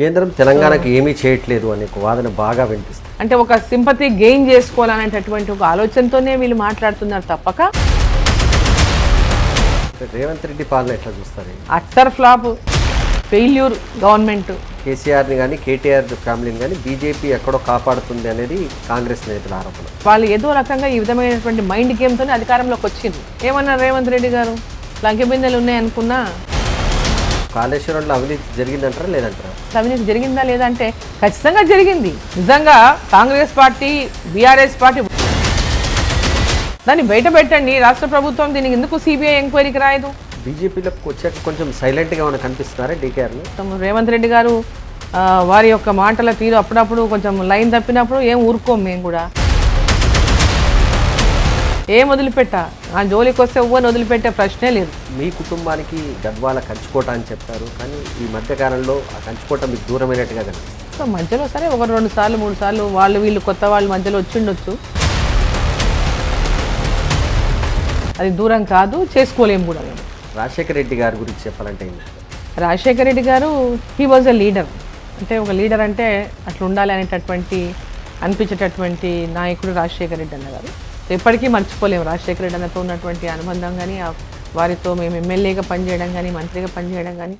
కేంద్రం తెలంగాణకి ఏమీ చేయట్లేదు అనే ఒక వాదన బాగా వినిపిస్తుంది. అంటే ఒక సింపతి గెయిన్ చేసుకోవాలనేటటువంటి ఒక ఆలోచనతోనే వీళ్ళు మాట్లాడుతున్నారు తప్పక. రేవంత్ రెడ్డి పాలన ఎట్లా చూస్తారు? అట్టర్ ఫ్లాప్ ఫెయిల్యూర్ గవర్నమెంట్ కేసీఆర్ని కానీ కేటీఆర్ ఫ్యామిలీని కానీ బీజేపీ ఎక్కడో కాపాడుతుంది అనేది కాంగ్రెస్ నేతల ఆరోపణ. వాళ్ళు ఏదో రకంగా ఈ విధమైనటువంటి మైండ్ గేమ్తోనే అధికారంలోకి వచ్చింది ఏమన్నారు రేవంత్ రెడ్డి గారు? లంకె బిందెలు ఉన్నాయనుకున్నా కాళేశ్వరంలో అవినీతి జరిగిందంటారా లేదంటారా? అవినీతి జరిగిందా లేదా అంటే ఖచ్చితంగా జరిగింది. నిజంగా కాంగ్రెస్ పార్టీ బీఆర్ఎస్ పార్టీ దాన్ని బయట పెట్టండి. రాష్ట్ర ప్రభుత్వం దీనికి ఎందుకు సిబిఐ ఎంక్వైరీకి రాయదు? బీజేపీలోకి వచ్చాక కొంచెం సైలెంట్గా ఏమైనా కనిపిస్తున్నారా డీకేఆర్ని మొత్తం రేవంత్ రెడ్డి గారు వారి యొక్క మాటల తీరు అప్పుడప్పుడు కొంచెం లైన్ తప్పినప్పుడు ఏం ఊరుకోం మేము కూడా. ఏం వదిలిపెట్టా? ఆ జోలికి వస్తే ఎవ్వరిని వదిలిపెట్టే ప్రశ్నే లేదు. మీ కుటుంబానికి గద్వాల కంచుకోట అని చెప్పారు కానీ ఈ మధ్యకాలంలో ఆ కంచుకోట మీకు దూరమైనట్టుగా కనిపిస్తుంది. సో మధ్యలో సరే ఒక రెండు సార్లు మూడు సార్లు వాళ్ళు వీళ్ళు కొత్త వాళ్ళు మధ్యలో వచ్చిండొచ్చు. అది దూరం కాదు చేసుకోలేము కూడా మేము. రాజశేఖర రెడ్డి గారి గురించి చెప్పాలంటే ఏం చెప్తారు? రాజశేఖర రెడ్డి గారు హీ వాజ్ ఎ లీడర్ అంటే ఒక లీడర్ అంటే అట్లా ఉండాలి అనేటటువంటి అనిపించేటటువంటి నాయకుడు రాజశేఖర రెడ్డి అన్న ఎప్పటికీ మర్చిపోలేము. రాజశేఖర రెడ్డి అన్నతో ఉన్నటువంటి అనుబంధం కానీ వారితో మేము ఎమ్మెల్యేగా పనిచేయడం కానీ మంత్రిగా పనిచేయడం కానీ